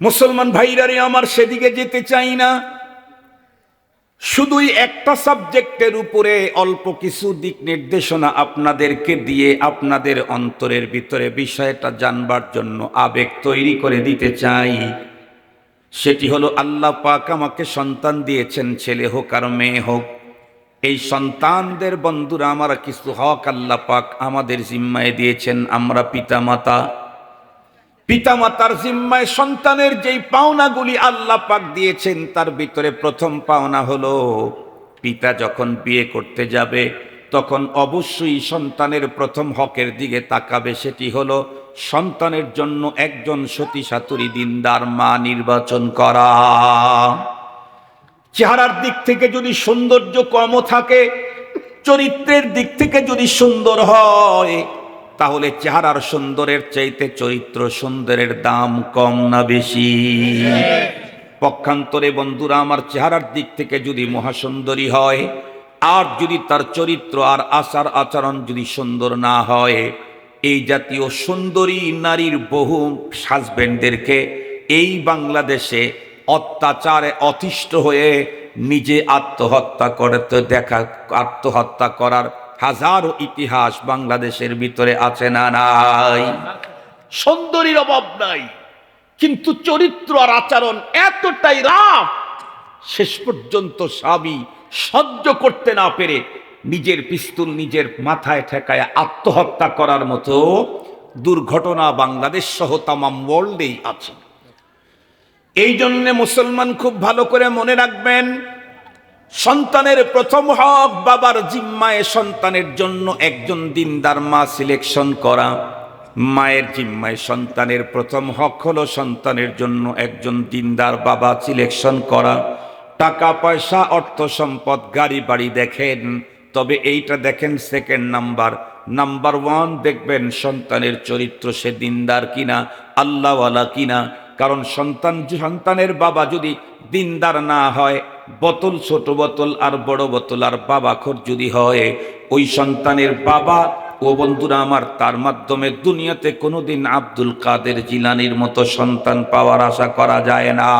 মুসলমান ভাইরারে আমার সেদিকে যেতে চাই না। শুধুই একটা সাবজেক্টের উপরে অল্প কিছু দিক নির্দেশনা আপনাদেরকে দিয়ে আপনাদের অন্তরের ভিতরে বিষয়টা জানবার জন্য আবেগ তৈরি করে দিতে চাই। সেটি হলো, আল্লাহ পাক আমাকে সন্তান দিয়েছেন, ছেলে হোক আর মেয়ে হোক। এই সন্তানদের বন্ধুরা, আমার কিছু হক আল্লাহ পাক আমাদের জিম্মায় দিয়েছেন, আমরা পিতামাতা। পিতামাতার জিম্মায় সন্তানের যেই পাওনাগুলি আল্লাহ পাক দিয়েছেন, তার ভিতরে প্রথম পাওনা হলো, পিতা যখন বিয়ে করতে যাবে, তখন অবশ্যই সন্তানের প্রথম হকের দিকে তাকাবে, সেটি হলো সন্তানের জন্য একজন সতী সাতুরি দিনদার মা নির্বাচন করা। চেহারার দিক থেকে যদি সৌন্দর্য কমও থাকে, চরিত্রের দিক থেকে যদি সুন্দর হয় তাহলে চেহারার সুন্দরের চাইতে চরিত্র সুন্দরের দাম কম না বেশি। পক্ষান্তরে বন্ধুরা, আমার চেহারার দিক থেকে যদি মহাসুন্দরী হয়, আর যদি তার চরিত্র আর আচার আচরণ যদি সুন্দর না হয়, এই জাতীয় সুন্দরী নারীর বহু হাজবেন্ডদেরকে এই বাংলাদেশে অত্যাচারে অতিষ্ঠ হয়ে নিজে আত্মহত্যা করতে দেখা, আত্মহত্যা করার হাজারো ইতিহাস বাংলাদেশের ভিতরে আছে না নাই? সুন্দরীর অভাব নাই, কিন্তু চরিত্র আর আচরণ এতটাই রাফ, শেষ পর্যন্ত স্বামী সহ্য করতে না পেরে নিজের পিস্তুল নিজের মাথায় ঠেকায় আত্মহত্যা করার মতো দুর্ঘটনা বাংলাদেশ সহ তামাম ওয়ার্ল্ডেই আছে। এই জন্যে মুসলমান খুব ভালো করে মনে রাখবেন সন্তানের প্রথম হক বাবার জিম্মায় সন্তানের জন্য একজন দিনদার মা সিলেকশন করা। মায়ের জিম্মায় সন্তানের প্রথম হক হলো সন্তানের জন্য একজন দিনদার বাবা সিলেকশন করা। টাকা, পয়সা, অর্থ সম্পদ, গাড়ি, বাড়ি দেখেন, তবে এইটা দেখেন সেকেন্ড নাম্বার নাম্বার ওয়ান দেখবেন সন্তানের চরিত্র সে দিনদার কিনা, আল্লাহওয়ালা কিনা। কারণ সন্তান, সন্তানের বাবা যদি দিনদার না হয় বোতল, ছোট বোতল আর বড় বোতল। আর বাবা খোর যদি হয়, ওই সন্তানের বাবা, ও বন্ধুরা আমার, তার মাধ্যমে দুনিয়াতে কোনোদিন আব্দুল কাদের জিলানির মতো সন্তান পাওয়ার আশা করা যায় না।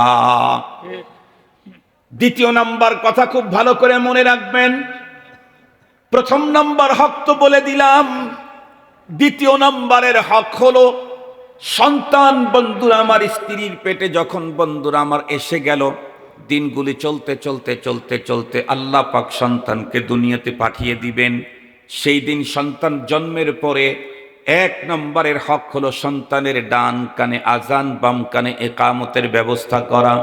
দ্বিতীয় নাম্বার কথা খুব ভালো করে মনে রাখবেন। প্রথম নাম্বার হক তো বলে দিলাম। দ্বিতীয় নাম্বারের হক হলো, সন্তান বন্ধুরা আমার স্ত্রীর পেটে যখন বন্ধুরা আমার এসে গেল দিনগুলি চলতে চলতে চলতে চলতে আল্লাহ পাক সন্তানকে দুনিয়াতে পাঠিয়ে দিবেন। সেই দিন সন্তান জন্মের পরে এক নম্বরের হক হলো সন্তানের ডান কানে আজান, বাম কানে একামতের ব্যবস্থা করা।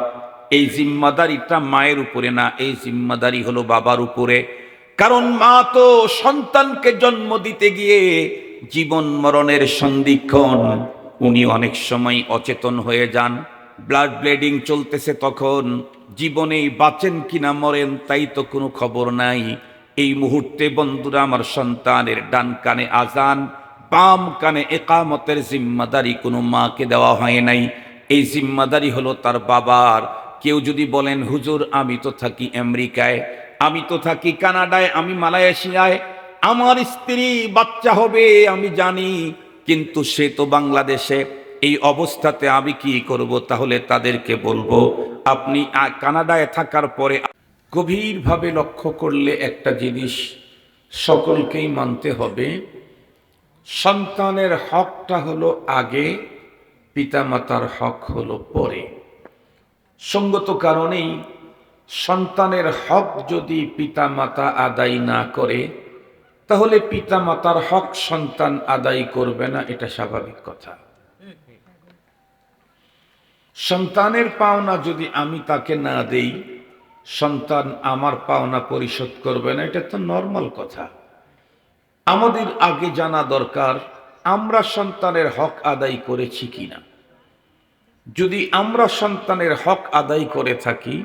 এই জিম্মাদারিটা মায়ের উপরে না, এই জিম্মাদারি হলো বাবার উপরে। কারণ মা তো সন্তানকে জন্ম দিতে গিয়ে জীবন মরণের সন্ধিক্ষণ, উনি অনেক সময় অচেতন হয়ে যান। ব্লাড ব্লিডিং চলতেছে তখন। জীবনেই বাঁচেন কিনা মরেন তাই তো কোনো খবর নাই। এই মুহূর্তে বন্ধুরা, আমার সন্তানের ডান কানে আজান, বাম কানে একামতের জিম্মাদারি কোনো মাকে দেওয়া হয় নাই। এই জিম্মাদারি হলো তার বাবার। কেউ যদি বলেন, হুজুর, আমি তো থাকি আমেরিকায়, আমি তো থাকি কানাডায়, আমি মালয়েশিয়ায়, আমার স্ত্রী বাচ্চা হবে, আমি জানি। কিন্তু সে তো বাংলাদেশে এই অবস্থাতে আমি কি করব তাহলে তাদেরকে বলব, আপনি কানাডায় থাকার পরে গভীরভাবে লক্ষ্য করলে একটা জিনিস সকলকেই মানতে হবে। সন্তানের হকটা হলো আগে, পিতামাতার হক হলো পরে। সঙ্গত কারণেই সন্তানের হক যদি পিতামাতা আদায় না করে, তাহলে পিতামাতার হক সন্তান আদায় করবে না, এটা স্বাভাবিক কথা। সন্তানের পাওনা যদি আমি তাকে না দেই, সন্তান আমার পাওনা পরিশোধ করবে না, এটা তো নর্মাল কথা। আমাদের আগে জানা দরকার, আমরা সন্তানের হক আদায় করেছি কিনা। যদি আমরা সন্তানের হক আদায় করে থাকি,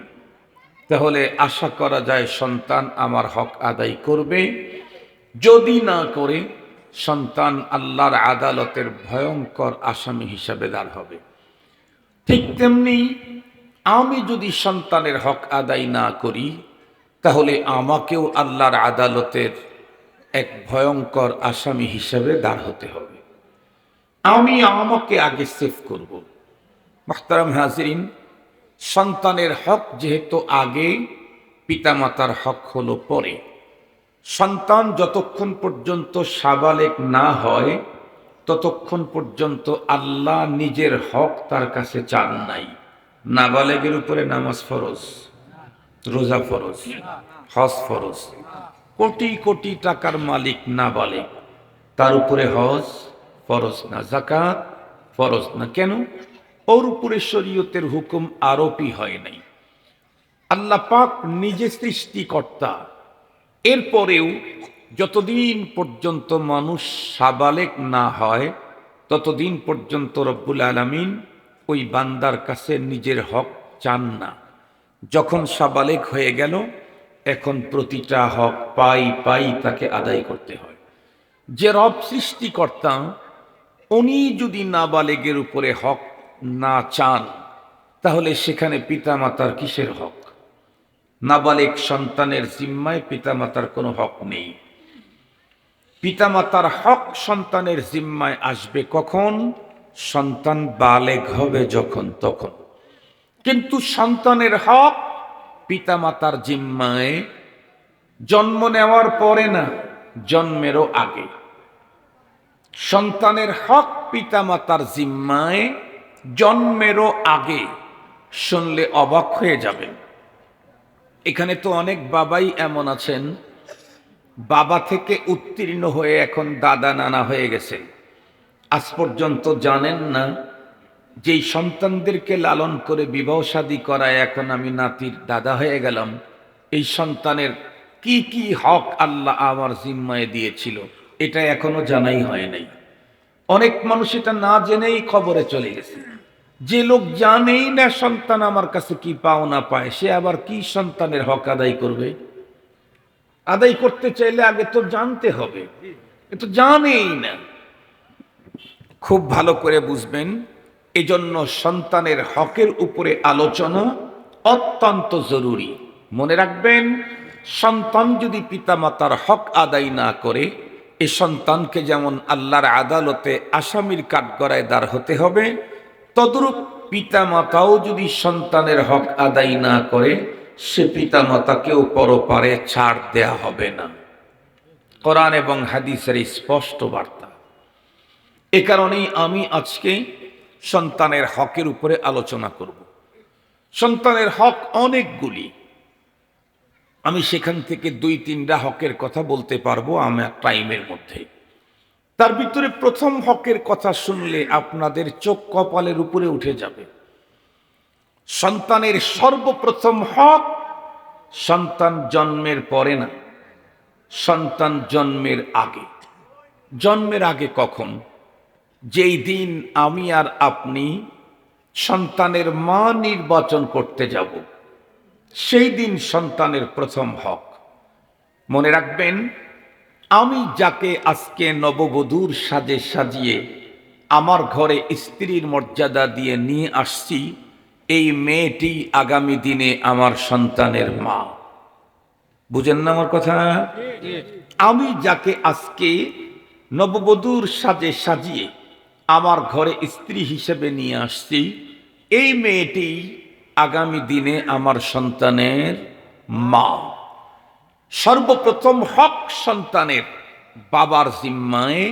তাহলে আশা করা যায় সন্তান আমার হক আদায় করবে। যদি না করে, সন্তান আল্লাহর আদালতের ভয়ঙ্কর আসামি হিসাবে দাঁড় হবে। ঠিক তেমনি আমি যদি সন্তানের হক আদায় না করি, তাহলে আমাকেও আল্লাহর আদালতের এক ভয়ঙ্কর আসামি হিসেবে দাঁড় হতে হবে। আমি আমাকে আগে সেভ করব। মোহতারাম হাজরিন, সন্তানের হক যেহেতু আগে, পিতামাতার হক হলো পরে। সন্তান যতক্ষণ পর্যন্ত সাবালেক না হয় ততক্ষণ পর্যন্ত আল্লাহ নিজের হক তার কাছে চান নাই। নাবালেগের উপরে নামাজ ফরজ, রোজা ফরজ, হজ ফরজ। কোটি কোটি টাকার মালিক নাবালেগ। তার উপরে হজ ফরজ না জাকাত ফরজ না কেন? ওর উপরে শরীয়তের হুকুম আরোপই হয় নাই। আল্লাহ পাক নিজে সৃষ্টিকর্তা। এরপরেও যতদিন পর্যন্ত মানুষ সাবালেক না হয়, ততদিন পর্যন্ত রব্বুল আলমিন ওই বান্দার কাছে নিজের হক চান না। যখন সাবালেক হয়ে গেল, এখন প্রতিটা হক পাই পাই তাকে আদায় করতে হয়। যে রব সৃষ্টিকর্তা, উনি যদি নাবালেগের উপরে হক না চান, তাহলে সেখানে পিতামাতার কিসের হক? নাবালেগ সন্তানের জিম্মায় পিতামাতার কোনো হক নেই। পিতামাতার হক সন্তানের জিম্মায় আসবে কখন? সন্তান বালেগ হবে যখন তখন। কিন্তু সন্তানের হক পিতামাতার জিম্মায় জন্ম নেওয়ার পরে না, জন্মেরও আগে। সন্তানের হক পিতামাতার জিম্মায় জন্মেরও আগে। শুনলে অবাক হয়ে যাবেন। এখানে তো অনেক বাবাই এমন আছেন বাবা থেকে উত্তীর্ণ হয়ে এখন দাদা নানা হয়ে গেছে। আজ পর্যন্ত জানেন না, যেই সন্তানদেরকে লালন করে বিবাহ শাদী করায় এখন আমি নাতির দাদা হয়ে গেলাম, এই সন্তানের কি কি হক আল্লাহ আমার জিম্মায় দিয়েছিল, এটা এখনও জানাই হয় নাই। অনেক মানুষ এটা না জেনেই খবরে চলে গেছে। যে লোক জানেই না সন্তান আমার কাছে কি পাওনা পায়, সে আবার কি সন্তানের হক আদায় করবে? আদায় করতে চাইলে আগে তো জানতে হবে। এ তো জানেই না। খুব ভালো করে বুঝবেন, এজন্য সন্তানের হকের উপরে আলোচনা অত্যন্ত জরুরি। মনে রাখবেন, সন্তান যদি পিতামাতার হক আদায় না করে, এ সন্তানকে যেমন আল্লাহর আদালতে আসামির কাঠগড়ায় দাঁড় হতে হবে, তদ্রূপ পিতামাতাও যদি সন্তানের হক আদায় না করে সে পিতামাতাকেও পরপারে ছাড় দেয়া হবে না। কোরআন এবং হাদিসের স্পষ্ট বার্তা। এ কারণেই আমি আজকে সন্তানের হকের উপরে আলোচনা করব। সন্তানের হক অনেকগুলি। আমি সেখান থেকে দুই তিনটা হকের কথা বলতে পারব আমার টাইমের মধ্যে। তার ভিতরে প্রথম হকের কথা শুনলে আপনাদের চোখ কপালের উপরে উঠে যাবে। সন্তানের সর্বপ্রথম হক, সন্তান জন্মের পরে না, সন্তান জন্মের আগে। জন্মের আগে কখন? যেই দিন আমি আর আপনি সন্তানের মা নির্বাচন করতে যাব, সেই দিন সন্তানের প্রথম হক। মনে রাখবেন, আমি যাকে আজকে নববধূর সাজে সাজিয়ে আমার ঘরে স্ত্রীর মর্যাদা দিয়ে নিয়ে আসছি এই মেয়েটি আগামী দিনে আমার সন্তানের মা। বুঝেন না আমার কথা? আমি যাকে আজকে নববধূর সাজে সাজিয়ে আমার ঘরে স্ত্রী হিসেবে নিয়ে আসছি, এই মেয়েটি আগামী দিনে আমার সন্তানের মা। সর্বপ্রথম হক সন্তানের বাবার জিম্মায়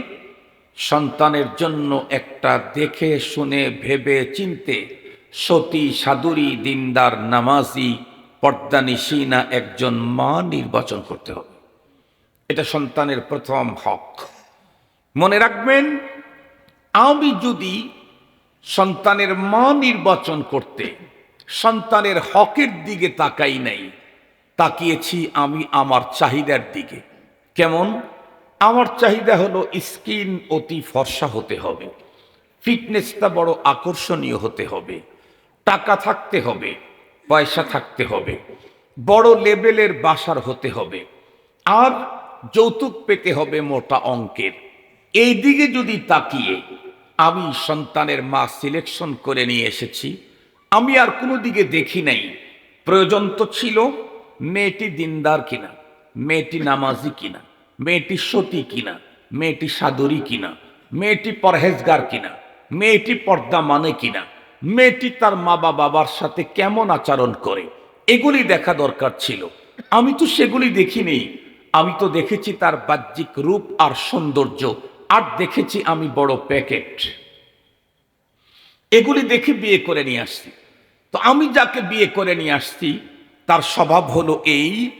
সন্তানের জন্য একটা দেখে, শুনে, ভেবে, চিনতে সতী সাদুরি দিনদার, নামাজি, পর্দানিসীনা একজন মা নির্বাচন করতে হবে। এটা সন্তানের প্রথম হক। মনে রাখবেন, আমি যদি সন্তানের মা নির্বাচন করতে সন্তানের হকের দিকে তাকাই নাই, তাকিয়েছি আমি আমার চাহিদার দিকে। কেমন? আমার চাহিদা হলো স্কিন অতি ফর্সা হতে হবে, ফিটনেসটা বড় আকর্ষণীয় হতে হবে টাকা থাকতে হবে, পয়সা থাকতে হবে, বড় লেভেলের বাসার হতে হবে, আর যৌতুক পেতে হবে মোটা অঙ্কের। এই দিকে যদি তাকিয়ে আমি সন্তানের মা সিলেকশন করে নিয়ে এসেছি, আমি আর কোনো দিকে দেখি নাই, প্রয়োজন তো ছিল মেয়েটি দিনদার কিনা, মেয়েটি নামাজি কিনা, মেয়েটি সতী কিনা, মেয়েটি সাদরি কিনা, মেয়েটি পরহেজগার কিনা, মেয়েটি পর্দা মানে কিনা মেয়েটি তার মা বাবার সাথে কেমন আচরণ করে? এগুলি দেখা দরকার ছিল। আমি তো সেগুলি দেখিনি। আমি তো দেখেছি তার বাহ্যিক রূপ আর সৌন্দর্য, আর দেখেছি আমি বড় প্যাকেট। এগুলি দেখে বিয়ে করে নিয়ে আসছি। তো আমি যাকে বিয়ে করে নিয়ে আসছি, তার স্বভাব হলো এই,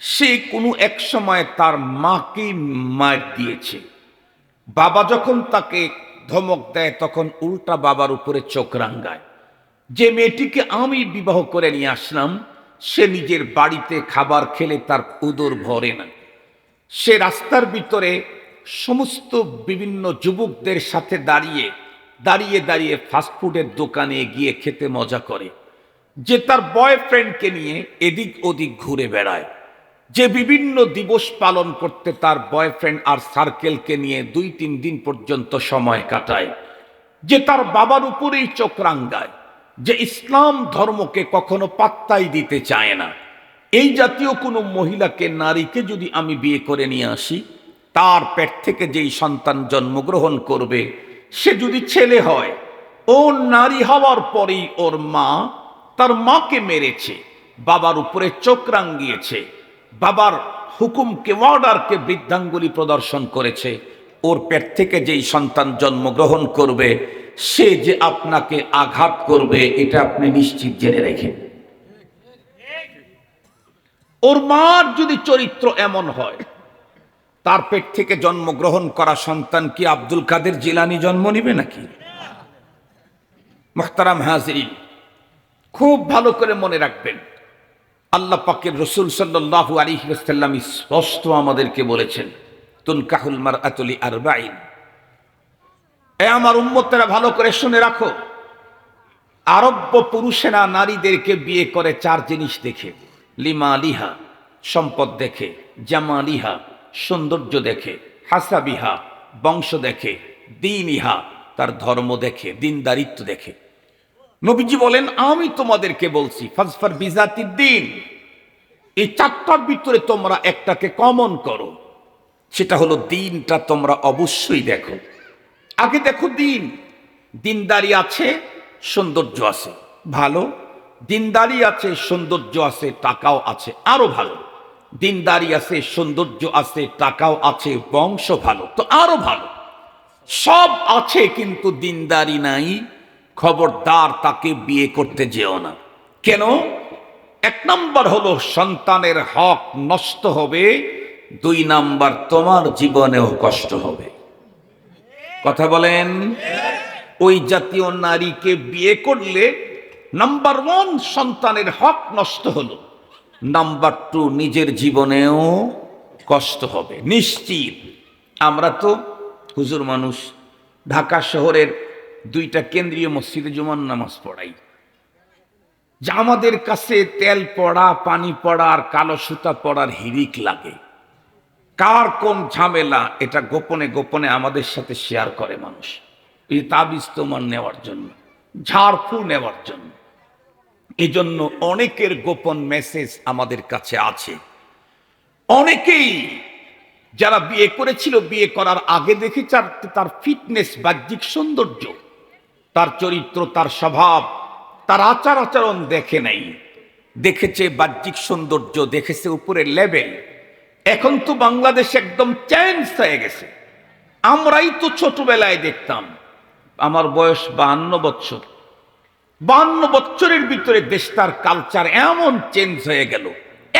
সে কোনো এক সময় তার মাকে মার দিয়েছে। বাবা যখন তাকে ধমক দেয়, তখন উল্টা বাবার উপরে চোখ রাঙ্গায়। যে মেয়েটিকে আমি বিবাহ করে নিয়ে আসলাম, সে নিজের বাড়িতে খাবার খেলে তার উদর ভরে না। সে রাস্তার ভিতরে সমস্ত বিভিন্ন যুবকদের সাথে দাঁড়িয়ে দাঁড়িয়ে দাঁড়িয়ে ফাস্টফুডের দোকানে গিয়ে খেতে মজা করে, যে তার বয়ফ্রেন্ডকে নিয়ে এদিক ওদিক ঘুরে বেড়ায়। যে বিভিন্ন দিবস পালন করতে তার বয়ফ্রেন্ড আর সার্কেলকে নিয়ে দুই তিন দিন পর্যন্ত সময় কাটায়, যে তার বাবার উপরেই চোখ রাঙ্গায়, যে ইসলাম ধর্মকে কখনো পাত্তাই দিতে চায় না। এই জাতীয় কোনো মহিলাকে, নারীকে যদি আমি বিয়ে করে নিয়ে আসি, তার পেট থেকে যেই সন্তান জন্মগ্রহণ করবে, সে যদি ছেলে হয়, ও নারী হওয়ার পরেই ওর মা তার মাকে মেরেছে, বাবার উপরে চোখ রাঙ্গিয়েছে বাবার হুকুমকে অর্ডারকে বৃদ্ধাঙ্গুলি প্রদর্শন করেছে। ওর পেট থেকে যেই সন্তান জন্মগ্রহণ করবে, সে যে আপনাকে আঘাত করবে, এটা আপনি নিশ্চিত জেনে রেখে। ওর মার যদি চরিত্র এমন হয়, তার পেট থেকে জন্মগ্রহণ করা সন্তান কি আব্দুল কাদের জিলানি জন্ম নিবে নাকি? মোখতারাম হাজরিন খুব ভালো করে মনে রাখবেন। আল্লাহ পাকের রসুল সাল্লাহ আলী স্পষ্ট আমাদেরকে বলেছেন, তুনকাহুল মার আতলি আর বাইন এ আমার উম্মতেরা ভালো করে শুনে রাখো, আরব্য পুরুষেরা নারীদেরকে বিয়ে করে চার জিনিস দেখে, লিমা লিহা, সম্পদ দেখে, জামা লিহা, সৌন্দর্য দেখে, হাসাবিহা, বংশ দেখে, দিন ইহা, তার ধর্ম দেখে, দিনদারিত্ব দেখে। নবীজি বলেন, আমি তোমাদেরকে বলছি, ফাজফার বিজাতির দিন এই চারটার ভিতরে তোমরা একটাকে কমন করো। সেটা হলো দিনটা তোমরা অবশ্যই দেখো। আগে দেখো দিন। দিনদারি আছে, সৌন্দর্য আছে, ভালো। দিনদারি আছে, সৌন্দর্য আছে, টাকাও আছে, আরও ভালো। দিনদারি আছে, সৌন্দর্য আছে, টাকাও আছে, বংশ ভালো, তো আরও ভালো। সব আছে, কিন্তু দিনদারি নাই। খবরদার তাকে বিয়ে করতে যেও না। কেন? এক নাম্বার হলো সন্তানের হক নষ্ট হবে, দুই নাম্বার তোমার জীবনেও কষ্ট হবে। কথা বলেন? ওই জাতীয় নারীকে বিয়ে করলে নাম্বার ওয়ান সন্তানের হক নষ্ট হলো, নাম্বার টু নিজের জীবনেও কষ্ট হবে। নিশ্চিত। আমরা তো হুজুর মানুষ, ঢাকা শহরের দুইটা কেন্দ্রীয় মসজিদে জুমার নামাজ পড়াই। যা আমাদের কাছে তেল পড়া, পানি পড়া আর কালো সুতা পড়ার হিরিক লাগে। কার কোন ঝামেলা, এটা গোপনে গোপনে আমাদের সাথে শেয়ার করে মানুষ। এই তাবিজ তোমার নেওয়ার জন্য ঝাড়ফুল নেওয়ার জন্য। এই জন্য অনেকের গোপন মেসেজ আমাদের কাছে আছে। অনেকেই যারা বিয়ে করেছিল, বিয়ে করার আগে দেখেছে তার ফিটনেস, বাহ্যিক সৌন্দর্য তার চরিত্র, তার স্বভাব, তার আচার আচরণ দেখে নাই। দেখেছে বাহ্যিক সৌন্দর্য, দেখেছে উপরে লেভেল। এখন তো বাংলাদেশ একদম চেঞ্জ হয়ে গেছে। আমরাই তো ছোটবেলায় দেখতাম, আমার বয়স বাহান্ন বছর বান্ন বছরের ভিতরে দেশটার কালচার এমন চেঞ্জ হয়ে গেল,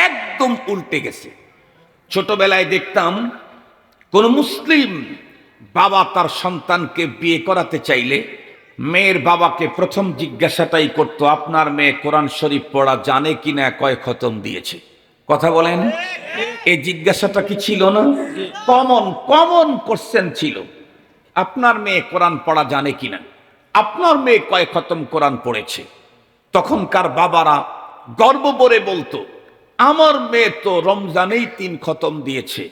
একদম উল্টে গেছে। ছোটবেলায় দেখতাম, কোন মুসলিম বাবা তার সন্তানকে বিয়ে করাতে চাইলে মেয়ের বাবাকে প্রথম জিজ্ঞাসাটাই করতো, আপনার মেয়ে কোরআন শরীফ পড়া জানে কিনা, কয় খতম দিয়েছে? কথা বলেন, এই জিজ্ঞাসাটা কি ছিল না? কমন কমন কোশ্চেন ছিল, আপনার মেয়ে কোরআন পড়া জানে কি না আপনার মেয়ে কয় খতম কোরআন পড়েছে? তখনকার বাবারা গর্ব করে বলতো, আমার মেয়ে তো রমজানেই তিন খতম দিয়েছে,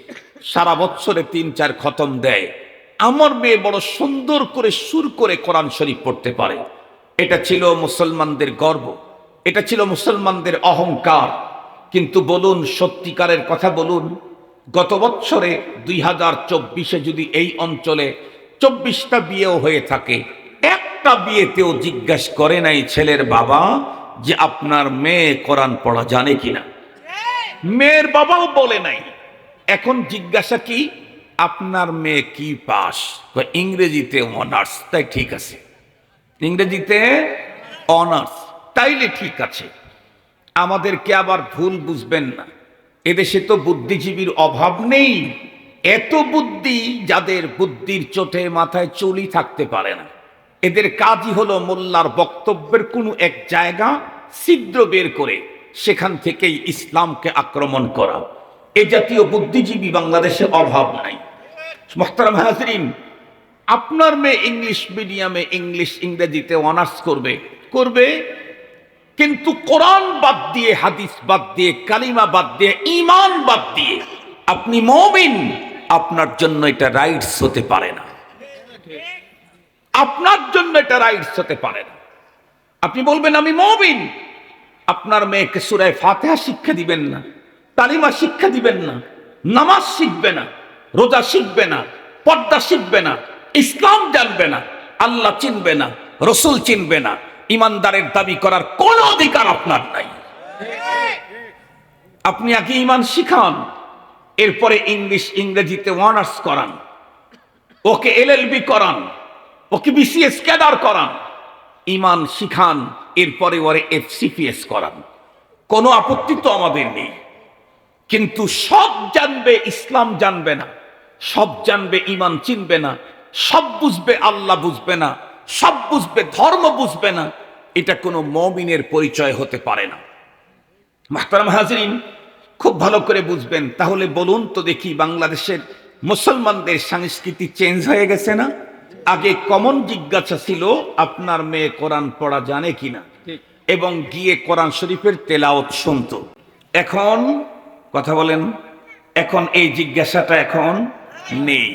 সারা বছরে তিন চার খতম দেয়। আমার মেয়ে বড় সুন্দর করে সুর করে কোরআন শরীফ পড়তে পারে। এটা ছিল মুসলমানদের গর্ব এটা ছিল মুসলমানদের অহংকার। কিন্তু বলুন সত্যিকারের কথা বলুন গত বছরে দুই হাজার চব্বিশে যদি এই অঞ্চলে চব্বিশটা বিয়েও হয়ে থাকে একটা একটা বিয়েতেও জিজ্ঞাসা করে নাই ছেলের বাবা যে আপনার মেয়ে কোরআন পড়া জানে কিনা? মেয়ের বাবাও বলে নাই। এখন জিজ্ঞাসা কি? আপনার মেয়ে কি পাস? ইংরেজিতে অনার্স তাই ঠিক আছে। ইংরেজিতে অনার্স তাইলে ঠিক আছে। আমাদেরকে আবার ভুল বুঝবেন না। এদেশে তো বুদ্ধিজীবীর অভাব নেই। এত বুদ্ধি যাদের বুদ্ধির চোটে মাথায় চুলই থাকতে পারে না। এদের কাজই হলো মোল্লার বক্তব্যের কোনো এক জায়গা ছিদ্র বের করে সেখান থেকেই ইসলামকে আক্রমণ করা। এ জাতীয় বুদ্ধিজীবী বাংলাদেশে অভাব নাই। মোহতারাম হাজরিন, আপনার মেয়ে ইংলিশ মিডিয়ামে ইংলিশ ইংরেজিতে অনার্স করবে। করবে, কিন্তু কোরআন বাদ দিয়ে, হাদিস বাদ দিয়ে, কালিমা বাদ দিয়ে ইমান বাদ দিয়ে আপনি মমিন, আপনার জন্য এটা রাইটস হতে পারে না। আপনার জন্য এটা রাইটস হতে পারে না। আপনি বলবেন, আমি মমিন। আপনার মেয়েকে সুরায় ফাতেহা শিক্ষা দিবেন না। তালিমা শিক্ষা দিবেন না, নামাজ শিখবে না, রোজা শিখবে না, পর্দা শিখবে না, ইসলাম জানবে না, আল্লাহ চিনবে না, রসুল চিনবে না, ইমানদারের দাবি করার কোন অধিকার আপনার নাই। আপনি আগে ইমান শিখান, এরপরে ইংলিশ, ইংরেজিতে অনার্স করান, ওকে এলএলবি করান, ওকে বিসিএস ক্যাডার করান, ইমান শিখান, এরপরে ওরে এফসিপিএস করান। কোনো আপত্তি তো আমাদের নেই। কিন্তু সব জানবে ইসলাম জানবে না। সব জানবে ইমান চিনবে না। সব বুঝবে আল্লাহ বুঝবে না। সব বুঝবে ধর্ম বুঝবে না। এটা কোনো মমিনের পরিচয় হতে পারে না। মাহতারাম হাজরিন খুব ভালো করে বুঝবেন। তাহলে বলুন তো দেখি বাংলাদেশের মুসলমানদের সংস্কৃতি চেঞ্জ হয়ে গেছে না? আগে কমন জিজ্ঞাসা ছিল আপনার মেয়ে কোরআন পড়া জানে কিনা? এবং গিয়ে কোরআন শরীফের তেলাওত শুনত। এখন কথা বলেন, এখন এই জিজ্ঞাসাটা এখন নেই।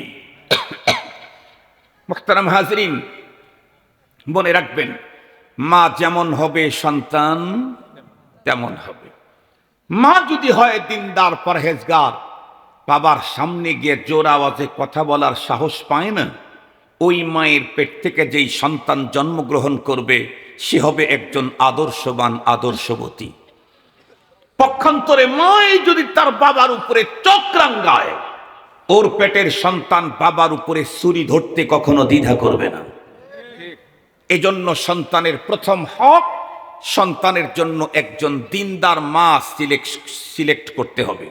মুখতারাম হাজরিন, মনে রাখবেন, মা যেমন হবে, সন্তান তেমন হবে। মা যদি হয়, দিনদার, পরহেজগার, বাবার সামনে গিয়ে জোর আওয়াজে কথা বলার সাহস পায় না। ওই মায়ের পেট থেকে যেই সন্তান জন্মগ্রহণ করবে, সে হবে একজন আদর্শবান আদর্শবতী। পক্ষান্তরে মাই যদি তার বাবার উপরে চক্রাঙ্গায় ওর পেটের সন্তান বাবার উপরে ছুরি ধরতে কখনো দ্বিধা করবে না। এজন্য সন্তানের প্রথম হক, সন্তানের জন্য একজন দিনদার মা সিলেক্ট সিলেক্ট করতে হবে।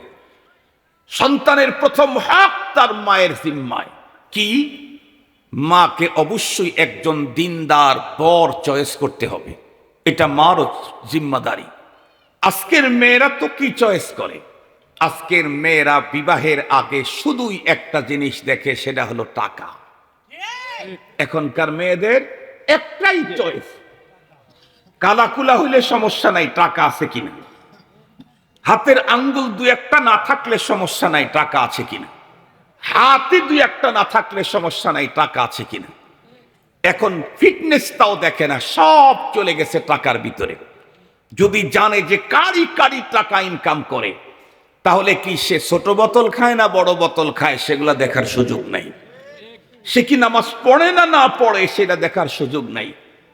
সন্তানের প্রথম হক তার মায়ের জিম্মায়। কি? মাকে অবশ্যই একজন দিনদার বর চয়েস করতে হবে। এটা মারও জিম্মাদারি। আজকের মেয়েরা তো কি চয়েস করে? আজকের মেয়েরা বিবাহের আগে শুধুই একটা জিনিস দেখে, সেটা হলো টাকা। এখনকার মেয়েদের একটাই চয়েস কালাকুলা হইলে সমস্যা নাই, টাকা আছে কিনা। হাতের আঙ্গুল দু একটা না থাকলে সমস্যা নাই, টাকা আছে কিনা। হাতে দু একটা না থাকলে সমস্যা নাই, টাকা আছে কিনা। এখন ফিটনেসটাও দেখে না, সব চলে গেছে টাকার ভিতরে। যদি জানে যে কারি কারি টাকা ইনকাম করে, তাহলে কি সে ছোট বোতল খায় না বড় বোতল খায়? সেগুলা দেখার সুযোগ নাই। সে কি নামাজ পড়ে না না পড়ে, সেটা দেখার সুযোগ নাই।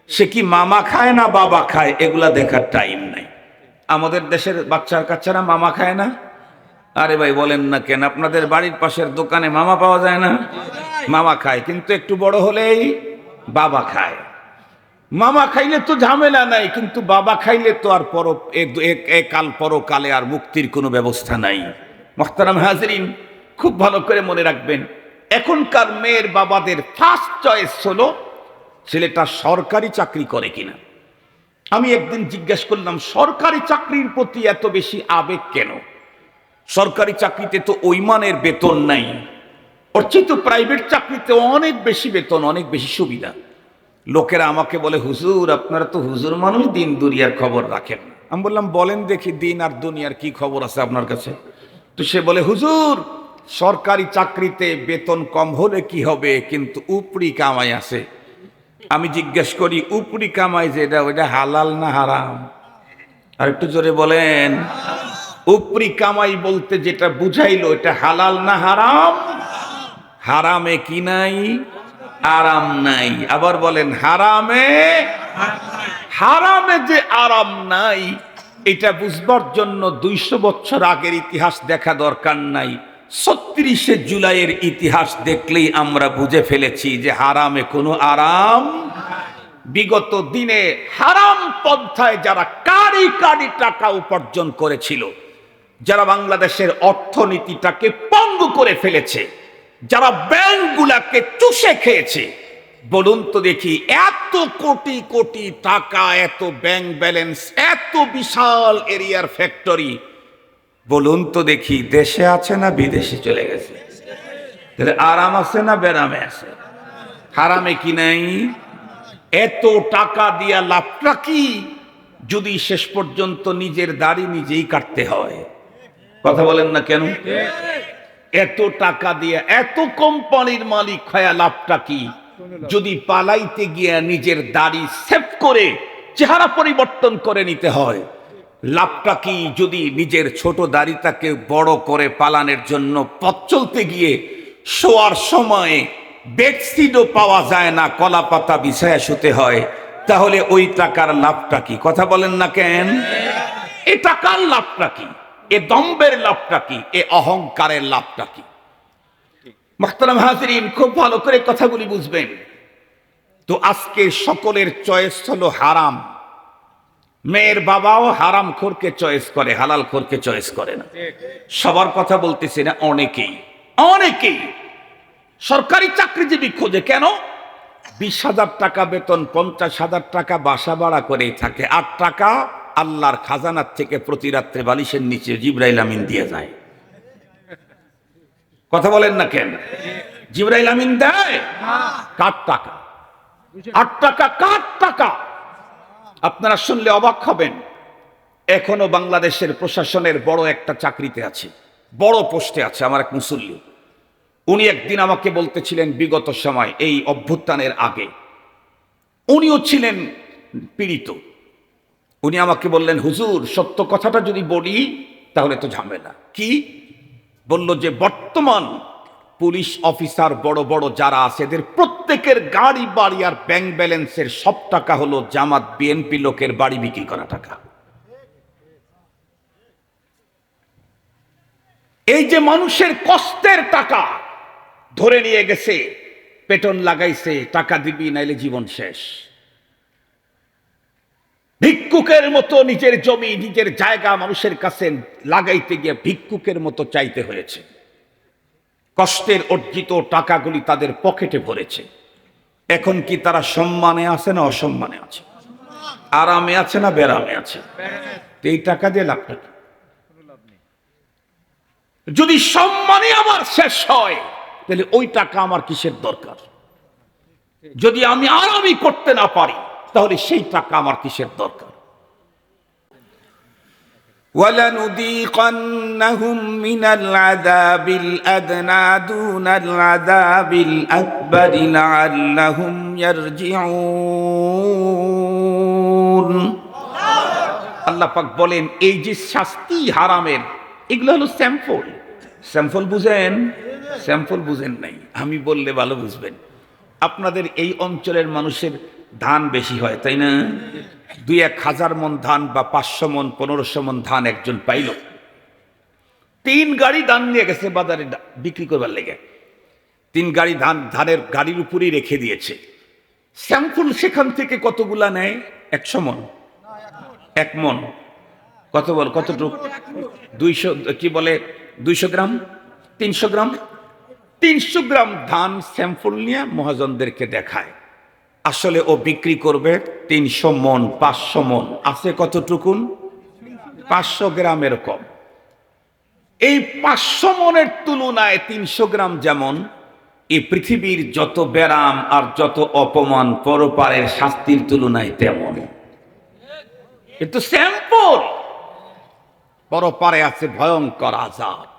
সে কি মামা খায় না বাবা খায়, এগুলা দেখার টাইম নাই। আমাদের দেশের বাচ্চার কাচ্চারা মামা খায় না? আরে ভাই, বলেন না কেন? আপনাদের বাড়ির পাশের দোকানে মামা পাওয়া যায় না? মামা খায়, কিন্তু একটু বড় হলেই বাবা খায়। মামা খাইলে তো ঝামেলা নাই, কিন্তু বাবা খাইলে তো আর পর কাল পরকালে আর মুক্তির কোনো ব্যবস্থা নাই। মোহতারাম হাজরিন, খুব ভালো করে মনে রাখবেন, এখনকার মেয়ের বাবাদের ফার্স্ট চয়েস হলো ছেলেটা সরকারি চাকরি করে কিনা। আমি একদিন জিজ্ঞেস করলাম, সরকারি চাকরির প্রতি এত বেশি আবেগ কেন? সরকারি চাকরিতে তো ওই মানের বেতন নাই। অর্চিত প্রাইভেট চাকরিতে অনেক বেশি বেতন, অনেক বেশি সুবিধা। লোকেরা আমাকে বলে, হুজুর, আপনারা তো হুজুর মানুষ, দিন দুনিয়ার খবর রাখেন আমি বললাম, বলেন দেখি দিন আর দুনিয়ার কি খবর আছে আপনার কাছে? তো সে বলে, হুজুর, সরকারি চাকরিতে বেতন কম হলে কি হবে, কিন্তু উপরি কামাই আছে। আমি জিজ্ঞেস করি, উপরি কামাই যেটা ওইটা হালাল না হারাম? আর একটু জোরে বলেন, উপরি কামাই বলতে যেটা বুঝাইলো, এটা হালাল না হারাম? হারামে কি নাই? আরাম নাই। আবার বলেন, হারামে? হারামে যে আরাম নাই, এটা বুঝবার জন্য দুইশো বছর আগের ইতিহাস দেখা দরকার নাই। ছত্রিশে জুলাইয়ের ইতিহাস দেখলেই আমরা বুঝে ফেলেছি যে হারামে কোনো আরাম বিগত দিনে হারাম পন্থায় যারা কারি কারি টাকা উপার্জন করেছিল, যারা বাংলাদেশের অর্থনীতিটাকে পঙ্গু করে ফেলেছে যারা ব্যাংকগুলাকে চুষে খেয়েছে, বলুন তো দেখি, এত কোটি কোটি টাকা, এত ব্যাংক ব্যালেন্স, এত বিশাল এরিয়ার ফ্যাক্টরি, বলুন তো দেখি, দেশে আছে না বিদেশে চলে গেছে? তাহলে আরাম আছে না বেরামে আছে? হারামে কি নাই? এত টাকা দিয়া লাভটা কি? যদি শেষ পর্যন্ত নিজের দাড়ি নিজেই কাটতে হয়। কথা বলেন না কেন? এত টাকা দিয়ে এত কোম্পানির মালিক হয়া লাভটা কি? যদি পালাইতে গিয়া নিজের দাড়ি সেভ করে চেহারা পরিবর্তন করে নিতে হয় লাভটা কি যদি নিজের ছোট দাড়িটাকে বড় করে পালানের জন্য পথ চলতে গিয়ে শোয়ার সময় বেডশিটও পাওয়া যায় না কলা পাতা বিছায়া শুতে হয় তাহলে ওই টাকার লাভটা কি? কথা বলেন না কেন? এ টাকার লাভটা কি? এ দম্বের লাভটা কি? এ অহংকারের লাভটা কি? মোখতারাম হাজরিন, খুব ভালো করে কথাগুলি বুঝবেন। তো আজকে সকলের চয়েস হলো হারাম। মেয়ের বাবাও হারাম খোরকে চয়েস করে হালাল খোরকে চয়েস করে না। সবার কথা বলতেছি না, অনেকেই। অনেকেই। সরকারি চাকরিজীবী খোঁজে কেন? বিশ হাজার টাকা বেতন, পঞ্চাশ হাজার টাকা বাসা ভাড়া করেই থাকে। আট টাকা আল্লাহর খাজানার থেকে প্রতি রাত্রে বালিশের নিচে জিব্রাইল আমিন দিয়ে যায়। কথা বলেন না কেন? জিব্রাইল আমিন দেয়? কার টাকা? আট টাকা কার টাকা? আপনারা শুনলে অবাক হবেন। এখনও বাংলাদেশের প্রশাসনের বড় একটা চাকরিতে আছে, বড় পোস্টে আছে আমার এক মুসল্লি। উনি একদিন আমাকে বলতেছিলেন, বিগত সময় এই অভ্যুত্থানের আগে। উনিও ছিলেন পীড়িত। উনি আমাকে বললেন, হুজুর, সত্য কথাটা যদি বলি, তাহলে তো ঝামেলা। কি? বলল যে, বর্তমান পুলিশ অফিসার বড় বড় যারা আছে, এদের প্রত্যেকের গাড়ি, বাড়ি আর ব্যাংক ব্যালেন্সের সব টাকা হলো জামাত বিএনপি লোকের বাড়ি বিক্রি করা টাকা। এই যে মানুষের কষ্টের টাকা ধরে নিয়ে গেছে, পেটন লাগাইছে, টাকা দিবি, নাইলে জীবন শেষ। ভিক্ষুকের মতো নিজের জমি, নিজের জায়গা মানুষের কাছে লাগাইতে গিয়ে ভিক্ষুকের মতো চাইতে হয়েছে। কষ্টের অর্জিত টাকাগুলি তাদের পকেটে ভরেছে। এখন কি তারা সম্মানে আছে না অসম্মানে আছে? আরামে আছে না বেরামে আছে? এই টাকা দিয়ে লাভটা কি? যদি সম্মানে আমার শেষ হয়, তাহলে ওই টাকা আমার কিসের দরকার? যদি আমি আরামই করতে না পারি তাহলে সেই টাকা আমার কিসের দরকার ولنذيقنهم من العذاب الأدنى دون العذاب الأكبر لعلهم يرجعون আল্লাহ পাক বলেন এই যে শাস্তি হারামের এগুলো হলো স্যাম্পল স্যাম্পল বুঝেন স্যাম্পল বুঝেন নাই আমি বললে ভালো বুঝবেন আপনাদের এই অঞ্চলের মানুষের ধান বেশি হয়, তাই না? দুই এক হাজার মন ধান বা পাঁচশো মন, পনেরোশো মন ধান একজন পাইল। তিন গাড়ি ধান নিয়ে গেছে বাজারে বিক্রি করবার লেগে। তিন গাড়ি ধান, ধানের গাড়ির উপরেই রেখে দিয়েছে। শ্যামফুল সেখান থেকে কতগুলা নেয়? একশো মন। এক মন। কত বল, কতটুক? দুইশো, কি বলে? দুইশো গ্রাম? তিনশো গ্রাম? তিনশো গ্রাম ধান স্যাম্পল নিয়ে মহাজনদেরকে দেখায়। আসলে ও বিক্রি করবে তিনশো মন, পাঁচশো মন। আছে কতটুকুন? পাঁচশো গ্রাম এরকম এই পাঁচশো মনের তুলনায় তিনশো গ্রাম যেমন, এই পৃথিবীর যত ব্যারাম আর যত অপমান পরপারের শাস্তির তুলনায় তেমন। কিন্তু স্যাম্পল। পরপারে আছে ভয়ঙ্কর আজাব।